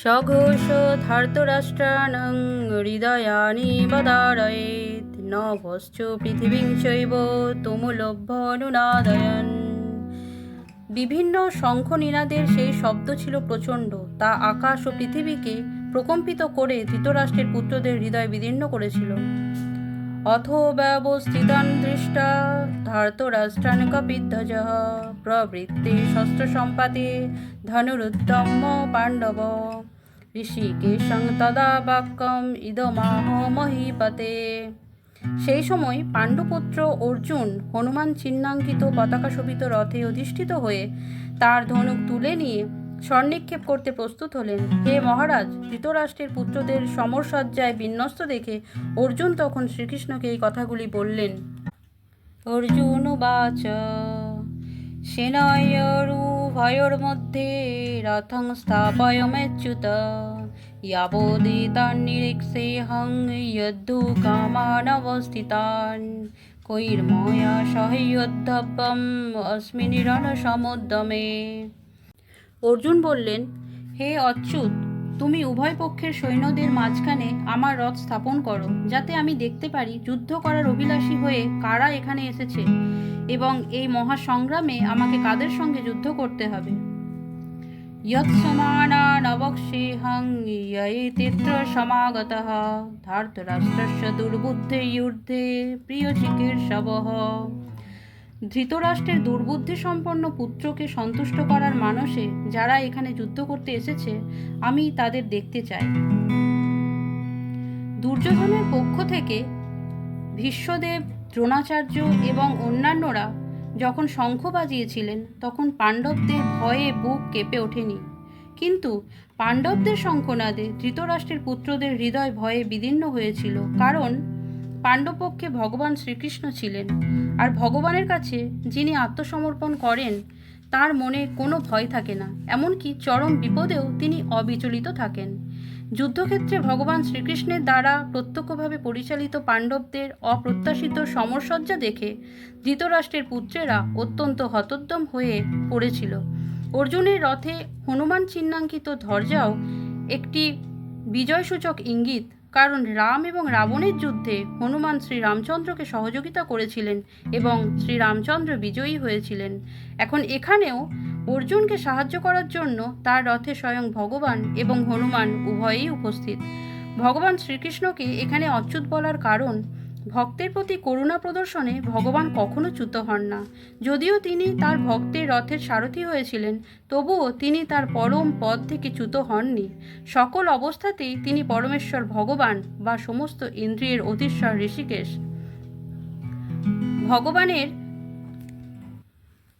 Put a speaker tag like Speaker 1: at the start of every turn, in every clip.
Speaker 1: সঘোষ ধার্তরাষ্ট্রাণং হৃদয়ানি বদারয়েত, নভশ্চ পৃথিবীং চৈব তুমুলভ্যনুনাদয়ন। বিভিন্ন শঙ্খ নিনাদের সেই শব্দ ছিল প্রচণ্ড, তা আকাশ ও পৃথিবীকে প্রকম্পিত করে ধৃতরাষ্ট্রের পুত্রদের হৃদয় বিদীর্ণ করেছিল। ব্যবস্থিতান দৃষ্টা ধার্তরাষ্ট্রান কপিধ্বজ প্রবৃত্তি শস্ত্র সম্পাতে ধনুরুদ্যম পাণ্ডব ঋষিকেশং তদা বাক্যম ইদমাহ মহীপতে সেই সময় পাণ্ডুপুত্র অর্জুন হনুমান চিহ্নাঙ্কিত পতাকা শোভিত রথে অধিষ্ঠিত হয়ে তার ধনুক তুলে নিয়ে স্বর্ণিক্ষেপ করতে প্রস্তুত হলেন। হে মহারাজ, ধৃতরাষ্ট্রের পুত্রদের সমরসজ্জায় বিন্যস্ত দেখে অর্জুন তখন শ্রীকৃষ্ণকে এই কথাগুলি বললেন। অর্জুন বাচ সেনায়রুভয়োর মধ্যে রথং স্থাপয়মেচ্যুত ইয়াবদিতান নিরীক্ষেহং যদ্ধু কামান অবস্থিতান কৈর্ময়া সহযোদ্ধব্যম অস্মিনিরণ সমুদ্যমে অর্জুন বললেন হে অচ্যুত তুমি উভয় পক্ষের সৈন্যদের মাঝখানে আমার রথ স্থাপন করো যাতে আমি দেখতে পারি যুদ্ধ করার অভিলাষী হয়ে কারা এখানে এসেছে এবং এই মহাসংগ্রামে আমাকে কাদের সঙ্গে যুদ্ধ করতে হবে यत्समानानवक्षेऽहं ययेतेऽत्र समागतः धार्तराष्ट्रस्य দুর্বুদ্ধে যুদ্ধে প্রিয় চিকিৎসবহ ধৃতরাষ্ট্রের দুর্বুদ্ধি সম্পন্ন পুত্রকে সন্তুষ্ট করার মানসে যারা এখানে যুদ্ধ করতে এসেছে, আমি তাদের দেখতে চাই। দুর্যোধনের পক্ষ থেকে ভীষ্মদেব, দ্রোণাচার্য এবং অন্যান্যরা যখন শঙ্খ বাজিয়েছিলেন, তখন পাণ্ডবদের ভয়ে বুক কেঁপে ওঠেনি। কিন্তু পাণ্ডবদের শঙ্খনাদে ধৃতরাষ্ট্রের পুত্রদের হৃদয় ভয়ে বিদীর্ণ হয়েছিল, কারণ পাণ্ডবপক্ষে ভগবান শ্রীকৃষ্ণ ছিলেন। আর ভগবানের কাছে যিনি আত্মসমর্পণ করেন, তার মনে কোনো ভয় থাকে না। এমনকি চরম বিপদেও তিনি অবিচলিত থাকেন। যুদ্ধক্ষেত্রে ভগবান শ্রীকৃষ্ণের দ্বারা প্রত্যক্ষভাবে পরিচালিত পাণ্ডবদের অপ্রত্যাশিত সমরসজ্জা দেখে ধৃতরাষ্ট্রের পুত্রেরা অত্যন্ত হতোদ্যম হয়ে পড়েছিল। অর্জুনের রথে হনুমান চিহ্নাঙ্কিত ধ্বজাও একটি বিজয়সূচক ইঙ্গিত কারণ রাম এবং রাবণের যুদ্ধে হনুমান শ্রীরামচন্দ্রকে সহযোগিতা করেছিলেন এবং শ্রীরামচন্দ্র বিজয়ী হয়েছিলেন। এখন এখানেও অর্জুনকে সাহায্য করার জন্য তার রথে স্বয়ং ভগবান এবং হনুমান উভয়েই উপস্থিত। ভগবান শ্রীকৃষ্ণকে এখানে অচ্যুত বলার কারণ ভক্তের প্রতি করুণা প্রদর্শনে ভগবান কখনো চ্যুত হন না। যদিও তিনি তার ভক্তের রথের সারথি হয়েছিলেন, তবুও তিনি তার পরম পদ থেকে চ্যুত হননি। সকল অবস্থাতেই তিনি পরমেশ্বর ভগবান বা সমস্ত ইন্দ্রিয়ের অধীশ্বর ঋষিকেশ। ভগবানের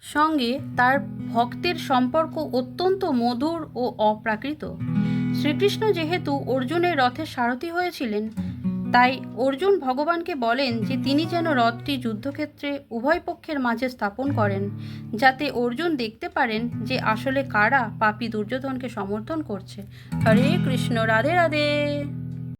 Speaker 1: সঙ্গে তার ভক্তের সম্পর্ক অত্যন্ত মধুর ও অপ্রাকৃত। শ্রীকৃষ্ণ যেহেতু অর্জুনের রথের সারথি হয়েছিলেন তাই অর্জুন ভগবানকে বলেন যে তিনি যেন রথটি যুদ্ধক্ষেত্রে উভয় পক্ষের মাঝে স্থাপন করেন, যাতে অর্জুন দেখতে পারেন যে আসলে কারা পাপি দুর্যোধনকে সমর্থন করছে। হরে কৃষ্ণ, রাধে রাধে।